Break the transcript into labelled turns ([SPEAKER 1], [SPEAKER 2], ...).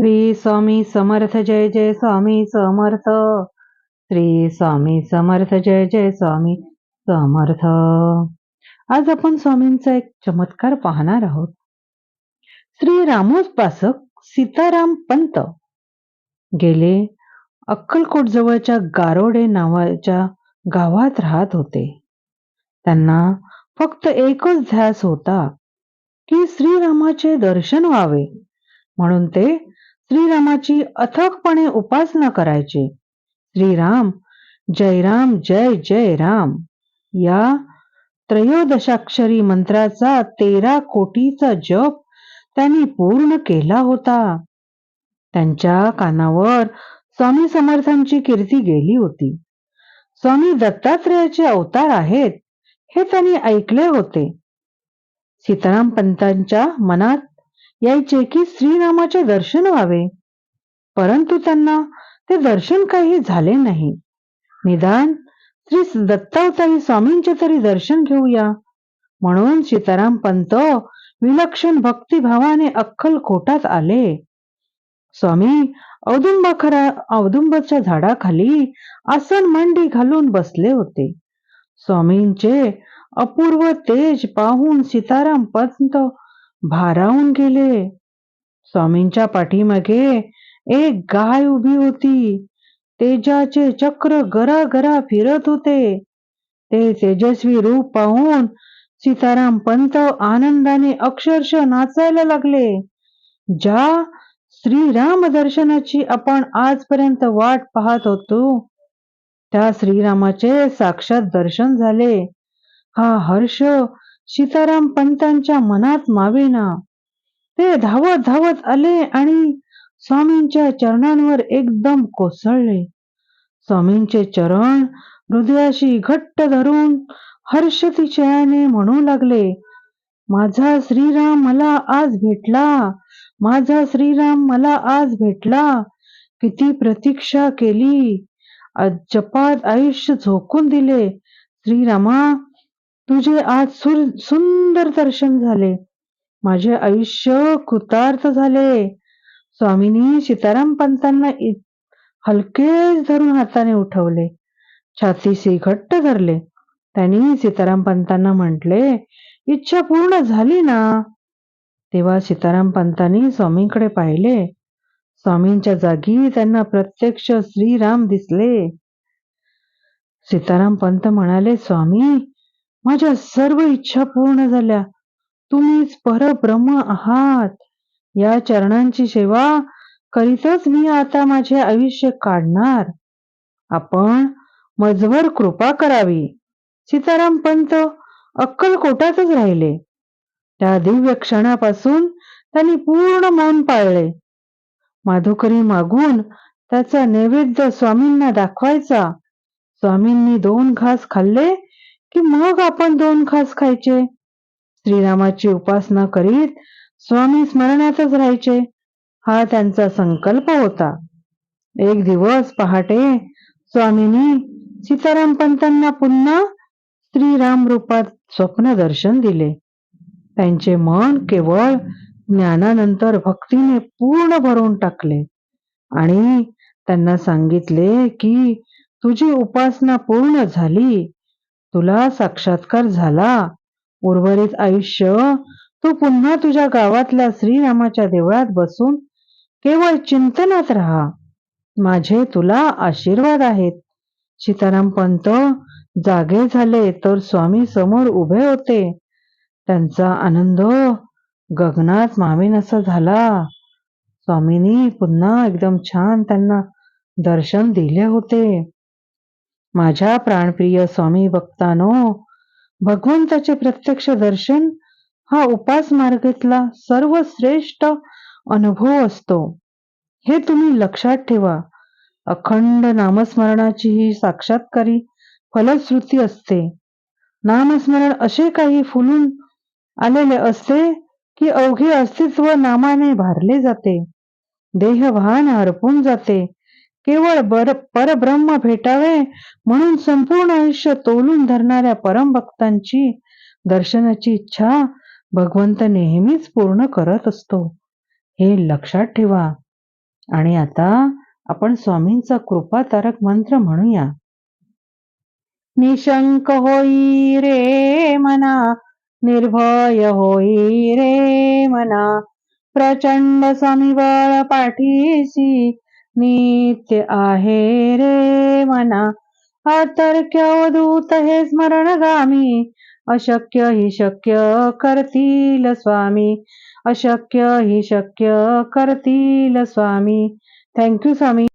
[SPEAKER 1] श्री स्वामी समर्थ जय जय स्वामी समर्थ. श्री स्वामी समर्थ जय जय स्वामी समर्थ. आज आपण स्वामींचा एक चमत्कार पाहणार आहोत. श्री रामोपासक सीताराम पंत गेले अक्कलकोट जवळच्या गारोडे नावाच्या गावात राहत होते. त्यांना फक्त एकच ध्यास होता की श्रीरामाचे दर्शन व्हावे म्हणून ते श्रीरामाची अथकपणे उपासना करायचे. श्रीराम जय राम जय जय राम. या त्रयोदशाक्षरी मंत्राचा तेरा कोटीचा जप त्यांनी पूर्ण केला होता. त्यांच्या कानावर स्वामी समर्थांची कीर्ती गेली होती. स्वामी दत्तात्रेयाचे अवतार आहेत हे त्यांनी ऐकले होते. सीताराम पंतांच्या मनात यायचे की श्रीरामाचे दर्शन व्हावे. परंतु त्यांना ते दर्शन काही झाले नाही. निदान श्री दत्तावतारी स्वामींचे तरी दर्शन घेऊया. म्हणून सीताराम पंत विलक्षण भक्तिभावाने अक्कल अक्कलकोटात आले. स्वामी औदुंबाखरा औदुंबाच्या झाडाखाली आसन मांडी घालून बसले होते. स्वामींचे अपूर्व तेज पाहून सीताराम पंत भारावून गेले. स्वामींच्या पाठीमागे एक गाय उभी होती. तेजाचे चक्र गरा गरा फिरत होते. ते तेजस्वी रूप पाहून सीताराम पंत आनंदाने अक्षरश नाचायला लागले. ज्या श्रीराम दर्शनाची आपण आजपर्यंत वाट पाहत होतो त्या श्रीरामाचे साक्षात दर्शन झाले. हा हर्ष सीताराम पंतांच्या मनात मावेना. ते धावत धावत आले आणि स्वामींच्या चरणांवर एकदम कोसळले. स्वामींचे चरण हृदयाशी घट्ट धरून हर्षतिशयाने म्हणू लागले माझा श्रीराम मला आज भेटला माझा श्रीराम मला आज भेटला. किती प्रतीक्षा केली जपात आयुष्य झोकून दिले. श्रीरामा तुझे आज सुर सुंदर दर्शन झाले. माझे आयुष्य कृतार्थ झाले. स्वामींनी सीताराम पंतांना हलकेच धरून हाताने उठवले. छातीशी घट्ट धरले. त्यांनी सीताराम पंतांना म्हटले इच्छा पूर्ण झाली ना? तेव्हा सीताराम पंतांनी स्वामींकडे पाहिले. स्वामींच्या जागी त्यांना प्रत्यक्ष श्रीराम दिसले. सीताराम पंत म्हणाले स्वामी माझ्या सर्व इच्छा पूर्ण झाल्या. तुम्हीच परब्रह्म आहात. या चरणांची सेवा करीतच मी आता माझे आयुष्य काढणार. आपण मजवर कृपा करावी. सीताराम पंत अक्कलकोटातच राहिले. त्या दिव्य क्षणापासून त्यांनी पूर्ण मौन पाळले. माधुकरी मागून त्याचा नैवेद्य स्वामींना दाखवायचा. स्वामींनी दोन घास खाल्ले की मग आपण दोन खास खायचे? श्रीरामाची उपासना करीत स्वामी स्मरणातच राहायचे. हा त्यांचा संकल्प होता. एक दिवस पहाटे स्वामींनी सीताराम पंतांना पुन्हा श्रीराम रूपात स्वप्न दर्शन दिले. त्यांचे मन केवळ ज्ञानानंतर भक्तीने पूर्ण भरून टाकले आणि त्यांना सांगितले की तुझी उपासना पूर्ण झाली. तुला साक्षात्कार झाला. उर्वरित आयुष्य तू पुन्हा तुझ्या गावातल्या श्रीरामाच्या देवळात बसून केवळ चिंतनात राहा. माझे तुला आशीर्वाद आहेत. सीताराम पंत जागे झाले तर स्वामी समोर उभे होते. त्यांचा आनंद गगनात मावीन असा झाला. स्वामींनी पुन्हा एकदम छान त्यांना दर्शन दिले होते. माझ्या प्राणप्रिय स्वामी भक्तानो भगवंताचे प्रत्यक्ष दर्शन हा उपास मार्गातला सर्वश्रेष्ठ अनुभव असतो. हे तुम्ही लक्षात ठेवा. अखंड नामस्मरणाची ही साक्षात्कारी फलश्रुती असते. नामस्मरण असे काही फुलून आलेले असते की अवघे अस्तित्व नामाने भारले जाते. देहभान हरपून जाते. केवळ बर परब्रह्म भेटावे म्हणून संपूर्ण आयुष्य तोलून धरणाऱ्या परमभक्तांची दर्शनाची इच्छा भगवंत नेहमीच पूर्ण करत असतो. हे लक्षात ठेवा. आणि आता आपण स्वामींचा कृपा तारक मंत्र म्हणूया. निशंक होई रे मना निर्भय होई रे मना प्रचंड स्वामीबळ पाठीशी नित्य आहे रे मना. अतर्क्य अवधूत हे स्मरणगामी. अशक्य हि शक्य करतील स्वामी. अशक्य हि शक्य करतील स्वामी. थँक्यू स्वामी.